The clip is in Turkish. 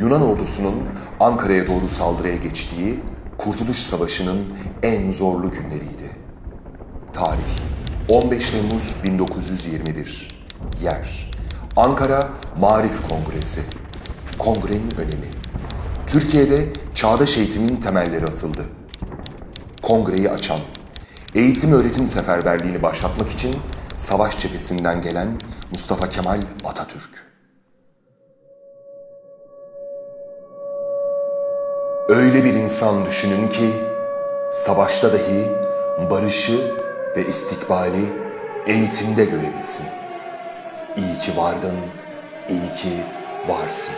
Yunan ordusunun Ankara'ya doğru saldırıya geçtiği Kurtuluş Savaşı'nın en zorlu günleriydi. Tarih 15 Temmuz 1921 Yer Ankara Marif Kongresi Kongrenin önemi Türkiye'de çağdaş eğitimin temelleri atıldı. Kongreyi açan, eğitim öğretim seferberliğini başlatmak için savaş cephesinden gelen Mustafa Kemal Atatürk. Öyle bir insan düşünün ki savaşta dahi barışı ve istikbali eğitimde görebilsin. İyi ki vardın, iyi ki varsın.